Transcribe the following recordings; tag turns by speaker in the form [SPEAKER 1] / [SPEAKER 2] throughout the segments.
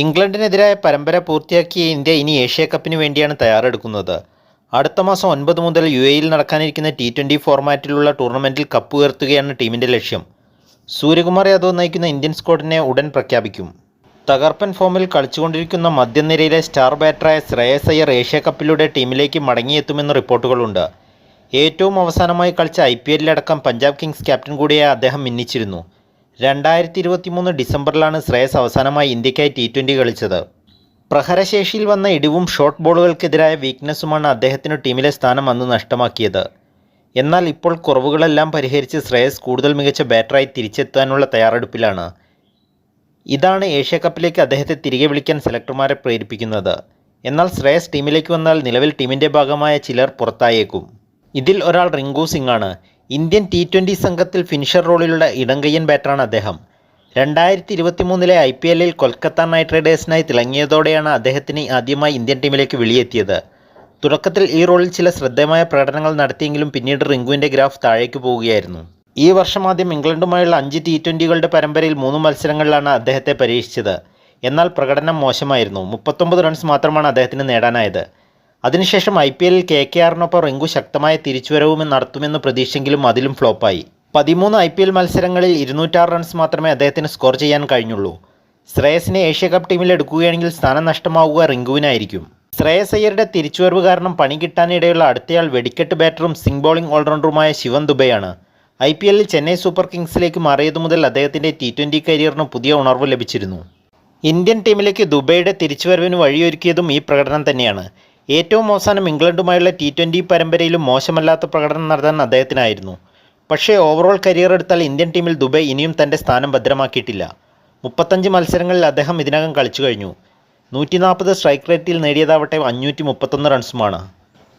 [SPEAKER 1] ഇംഗ്ലണ്ടിനെതിരായ പരമ്പര പൂർത്തിയാക്കിയ ഇന്ത്യ ഇനി ഏഷ്യ കപ്പിന് വേണ്ടിയാണ് തയ്യാറെടുക്കുന്നത്. അടുത്ത മാസം ഒൻപത് മുതൽ യു എയിൽ നടക്കാനിരിക്കുന്ന ടി ട്വന്റി ഫോർമാറ്റിലുള്ള ടൂർണമെന്റിൽ കപ്പ് ഉയർത്തുകയാണ് ടീമിന്റെ ലക്ഷ്യം. സൂര്യകുമാർ യാദവ് നയിക്കുന്ന ഇന്ത്യൻ സ്ക്വാഡിനെ ഉടൻ പ്രഖ്യാപിക്കും. തകർപ്പൻ ഫോമിൽ കളിച്ചുകൊണ്ടിരിക്കുന്ന മധ്യനിരയിലെ സ്റ്റാർ ബാറ്ററായ ശ്രേയസ് അയ്യർ ഏഷ്യ കപ്പിലൂടെ ടീമിലേക്ക് മടങ്ങിയെത്തുമെന്ന് റിപ്പോർട്ടുകളുണ്ട്. ഏറ്റവും അവസാനമായി കളിച്ച ഐ പി എല്ലിലടക്കം പഞ്ചാബ് കിങ്സ് ക്യാപ്റ്റൻ കൂടിയായ അദ്ദേഹം മിന്നിച്ചിരുന്നു. രണ്ടായിരത്തി ഇരുപത്തി മൂന്ന് ഡിസംബറിലാണ് ശ്രേയസ് അവസാനമായി ഇന്ത്യക്കായി ടി ട്വന്റി കളിച്ചത്. പ്രഹരശേഷിയിൽ വന്ന ഇടിവും ഷോർട്ട് ബോളുകൾക്കെതിരായ വീക്ക്നെസ്സുമാണ് അദ്ദേഹത്തിന് ടീമിലെ സ്ഥാനം അന്ന് നഷ്ടമാക്കിയത്. എന്നാൽ ഇപ്പോൾ കുറവുകളെല്ലാം പരിഹരിച്ച് ശ്രേയസ് കൂടുതൽ മികച്ച ബാറ്ററായി തിരിച്ചെത്താനുള്ള തയ്യാറെടുപ്പിലാണ്. ഇതാണ് ഏഷ്യ കപ്പിലേക്ക് അദ്ദേഹത്തെ തിരികെ വിളിക്കാൻ സെലക്ടർമാരെ പ്രേരിപ്പിക്കുന്നത്. എന്നാൽ ശ്രേയസ് ടീമിലേക്ക് വന്നാൽ നിലവിൽ ടീമിന്റെ ഭാഗമായ ചിലർ പുറത്തായേക്കും. ഇതിൽ ഒരാൾ റിങ്കു സിംഗ് ആണ്. ഇന്ത്യൻ ടി ട്വന്റി സംഘത്തിൽ ഫിനിഷർ റോളിലുള്ള ഇടങ്കയ്യൻ ബാറ്ററാണ് അദ്ദേഹം. രണ്ടായിരത്തി ഇരുപത്തി മൂന്നിലെ ഐ പി എല്ലിൽ കൊൽക്കത്ത നൈറ്റ് റൈഡേഴ്സിനായി തിളങ്ങിയതോടെയാണ് അദ്ദേഹത്തിന് ആദ്യമായി ഇന്ത്യൻ ടീമിലേക്ക് വിളിയെത്തിയത്. തുടക്കത്തിൽ ഈ റോളിൽ ചില ശ്രദ്ധേയമായ പ്രകടനങ്ങൾ നടത്തിയെങ്കിലും പിന്നീട് റിങ്കുവിന്റെ ഗ്രാഫ് താഴേക്ക് പോവുകയായിരുന്നു. ഈ വർഷം ആദ്യം ഇംഗ്ലണ്ടുമായുള്ള അഞ്ച് ടി ട്വന്റികളുടെ പരമ്പരയിൽ മൂന്ന് മത്സരങ്ങളിലാണ് അദ്ദേഹത്തെ പരീക്ഷിച്ചത്. എന്നാൽ പ്രകടനം മോശമായിരുന്നു. മുപ്പത്തൊമ്പത് റൺസ് മാത്രമാണ് അദ്ദേഹത്തിന് നേടാനായത്. അതിനുശേഷം ഐ പി എല്ലിൽ കെ കെ ആറിനൊപ്പം റിങ്കു ശക്തമായ തിരിച്ചുവരവും നടത്തുമെന്ന് പ്രതീക്ഷയെങ്കിലും അതിലും ഫ്ലോപ്പായി. പതിമൂന്ന് ഐ പി എൽ മത്സരങ്ങളിൽ ഇരുന്നൂറ്റാറ് റൺസ് മാത്രമേ അദ്ദേഹത്തിന് സ്കോർ ചെയ്യാൻ കഴിഞ്ഞുള്ളൂ. ശ്രേയസിനെ ഏഷ്യ കപ്പ് ടീമിൽ എടുക്കുകയാണെങ്കിൽ സ്ഥാനം നഷ്ടമാവുക റിങ്കുവിനായിരിക്കും. ശ്രേയസ് അയ്യരുടെ തിരിച്ചുവരവ് കാരണം പണി കിട്ടാനിടയുള്ള അടുത്തയാൾ വെടിക്കെട്ട് ബാറ്ററും സിംഗ് ബോളിംഗ് ഓൾറൗണ്ടറുമായ ശിവൻ ദുബെയാണ്. ഐ പി എല്ലിൽ ചെന്നൈ സൂപ്പർ കിങ്സിലേക്ക് മാറിയതു മുതൽ അദ്ദേഹത്തിന്റെ ടി ട്വന്റി കരിയറിന് പുതിയ ഉണർവ് ലഭിച്ചിരുന്നു. ഇന്ത്യൻ ടീമിലേക്ക് ദുബൈയുടെ തിരിച്ചുവരവിന് വഴിയൊരുക്കിയതും ഈ പ്രകടനം തന്നെയാണ്. ഏറ്റവും അവസാനം ഇംഗ്ലണ്ടുമായുള്ള ടി ട്വന്റി പരമ്പരയിലും മോശമല്ലാത്ത പ്രകടനം നടത്താൻ അദ്ദേഹത്തിനായിരുന്നു. പക്ഷേ ഓവറോൾ കരിയർ എടുത്താൽ ഇന്ത്യൻ ടീമിൽ ദുബൈ ഇനിയും തന്റെ സ്ഥാനം ഭദ്രമാക്കിയിട്ടില്ല. മുപ്പത്തഞ്ച് മത്സരങ്ങളിൽ അദ്ദേഹം ഇതിനകം കളിച്ചു കഴിഞ്ഞു. നൂറ്റി നാൽപ്പത് സ്ട്രൈക്ക് റേറ്റിൽ നേടിയതാവട്ടെ അഞ്ഞൂറ്റി മുപ്പത്തൊന്ന് റൺസുമാണ്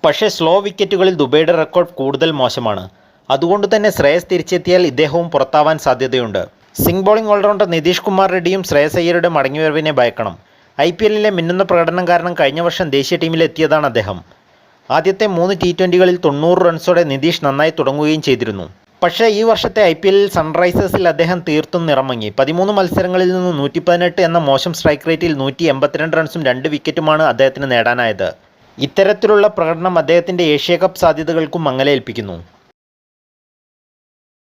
[SPEAKER 1] പക്ഷേ സ്ലോ വിക്കറ്റുകളിൽ ദുബൈയുടെ റെക്കോർഡ് കൂടുതൽ മോശമാണ്. അതുകൊണ്ട് തന്നെ ശ്രേയസ് തിരിച്ചെത്തിയാൽ ഇദ്ദേഹവും പുറത്താവാൻ സാധ്യതയുണ്ട്. സിംഗ് ബോളിംഗ് ഓൾറൗണ്ടർ നിതീഷ് കുമാർ റെഡ്ഡിയും ശ്രേയസ് അയ്യരുടെ മടങ്ങിവരവിനെ ഭയക്കണം. ഐ പി എല്ലിലെ മിന്നുന്ന പ്രകടനം കാരണം കഴിഞ്ഞ വർഷം ദേശീയ ടീമിലെത്തിയതാണ് അദ്ദേഹം. ആദ്യത്തെ മൂന്ന് ടി ട്വന്റികളിൽ തൊണ്ണൂറ് റൺസോടെ നിതീഷ് നന്നായി തുടങ്ങുകയും ചെയ്തിരുന്നു. പക്ഷേ ഈ വർഷത്തെ ഐ പി എല്ലിൽ സൺറൈസേഴ്സിൽ അദ്ദേഹം തീർത്തും നിറമങ്ങി. പതിമൂന്ന് മത്സരങ്ങളിൽ നിന്ന് നൂറ്റി പതിനെട്ട് എന്ന മോശം സ്ട്രൈക്ക് റേറ്റിൽ നൂറ്റി എൺപത്തിരണ്ട് റൺസും രണ്ട് വിക്കറ്റുമാണ് അദ്ദേഹത്തിന് നേടാനായത്. ഇത്തരത്തിലുള്ള പ്രകടനം അദ്ദേഹത്തിന്റെ ഏഷ്യ കപ്പ് സാധ്യതകൾക്കും മങ്ങലേൽപ്പിക്കുന്നു.